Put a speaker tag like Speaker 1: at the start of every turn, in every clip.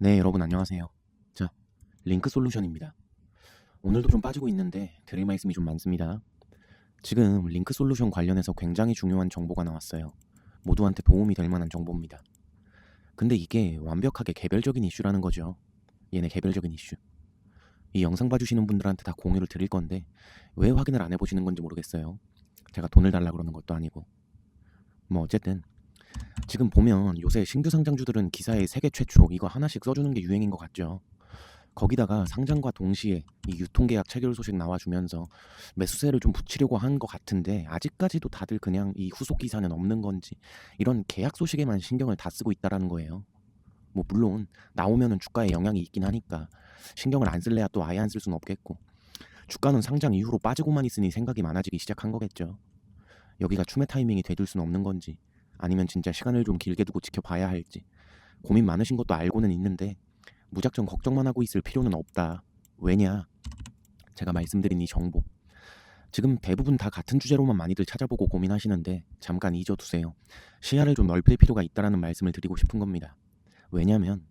Speaker 1: 네, 여러분 안녕하세요. 자, 링크 솔루션입니다. 오늘도 좀 빠지고 있는데 드릴 말씀이 좀 많습니다. 지금 링크 솔루션 관련해서 굉장히 중요한 정보가 나왔어요. 모두한테 도움이 될 만한 정보입니다. 근데 이게 완벽하게 개별적인 이슈라는 거죠. 얘네 개별적인 이슈. 이 영상 봐주시는 분들한테 다 공유를 드릴 건데 왜 확인을 안 해보시는 건지 모르겠어요. 제가 돈을 달라 그러는 것도 아니고. 뭐 어쨌든 지금 보면 요새 신규 상장주들은 기사에 세계 최초 이거 하나씩 써주는 게 유행인 것 같죠. 거기다가 상장과 동시에 이 유통계약 체결 소식 나와주면서 매수세를 좀 붙이려고 한 것 같은데 아직까지도 다들 그냥 이 후속 기사는 없는 건지 이런 계약 소식에만 신경을 다 쓰고 있다라는 거예요. 뭐 물론 나오면은 주가에 영향이 있긴 하니까 신경을 안 쓸래야 또 아예 안 쓸 수는 없겠고 주가는 상장 이후로 빠지고만 있으니 생각이 많아지기 시작한 거겠죠. 여기가 춤의 타이밍이 되줄 수는 없는 건지 아니면 진짜 시간을 좀 길게 두고 지켜봐야 할지 고민 많으신 것도 알고는 있는데 무작정 걱정만 하고 있을 필요는 없다. 왜냐? 제가 말씀드린 이 정보. 지금 대부분 다 같은 주제로만 많이들 찾아보고 고민하시는데 잠깐 잊어두세요. 시야를 좀 넓힐 필요가 있다라는 말씀을 드리고 싶은 겁니다. 왜냐면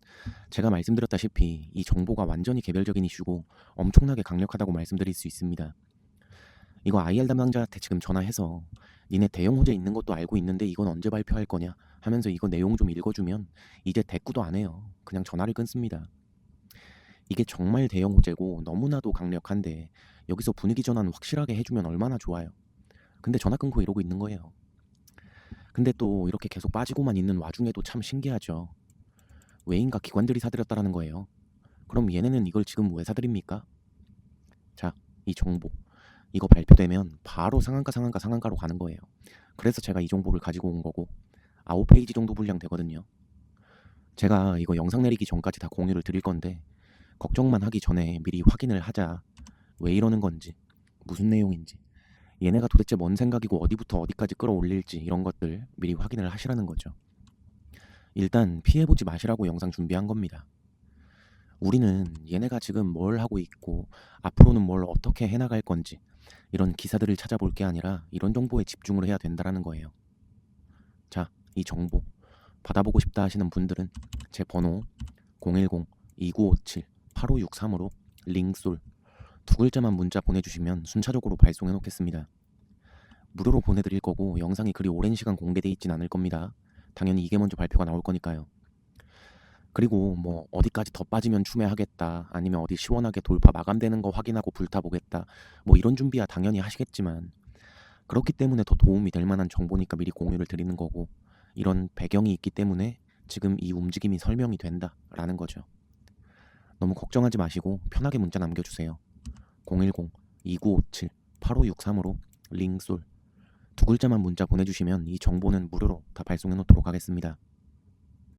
Speaker 1: 제가 말씀드렸다시피 이 정보가 완전히 개별적인 이슈고 엄청나게 강력하다고 말씀드릴 수 있습니다. 이거 IR 담당자한테 지금 전화해서 니네 대형 호재 있는 것도 알고 있는데 이건 언제 발표할 거냐 하면서 이거 내용 좀 읽어주면 이제 대꾸도 안 해요. 그냥 전화를 끊습니다. 이게 정말 대형 호재고 너무나도 강력한데 여기서 분위기 전환 확실하게 해주면 얼마나 좋아요. 근데 전화 끊고 이러고 있는 거예요. 근데 또 이렇게 계속 빠지고만 있는 와중에도 참 신기하죠. 외인과 기관들이 사들였다라는 거예요. 그럼 얘네는 이걸 지금 왜 사들입니까? 자, 이 정보. 이거 발표되면 바로 상한가 상한가 상한가로 가는 거예요. 그래서 제가 이 정보를 가지고 온 거고 아홉 페이지 정도 분량 되거든요. 제가 이거 영상 내리기 전까지 다 공유를 드릴 건데 걱정만 하기 전에 미리 확인을 하자. 왜 이러는 건지, 무슨 내용인지, 얘네가 도대체 뭔 생각이고 어디부터 어디까지 끌어올릴지 이런 것들 미리 확인을 하시라는 거죠. 일단 피해보지 마시라고 영상 준비한 겁니다. 우리는 얘네가 지금 뭘 하고 있고 앞으로는 뭘 어떻게 해나갈 건지 이런 기사들을 찾아볼 게 아니라 이런 정보에 집중을 해야 된다라는 거예요. 자, 이 정보 받아보고 싶다 하시는 분들은 제 번호 010-2957-8563으로 링솔 두 글자만 문자 보내주시면 순차적으로 발송해 놓겠습니다. 무료로 보내드릴 거고 영상이 그리 오랜 시간 공개돼 있진 않을 겁니다. 당연히 이게 먼저 발표가 나올 거니까요. 그리고 뭐 어디까지 더 빠지면 추매하겠다 아니면 어디 시원하게 돌파 마감되는 거 확인하고 불타보겠다 뭐 이런 준비야 당연히 하시겠지만 그렇기 때문에 더 도움이 될 만한 정보니까 미리 공유를 드리는 거고 이런 배경이 있기 때문에 지금 이 움직임이 설명이 된다라는 거죠. 너무 걱정하지 마시고 편하게 문자 남겨주세요. 010-2957-8563으로 링솔 두 글자만 문자 보내주시면 이 정보는 무료로 다 발송해 놓도록 하겠습니다.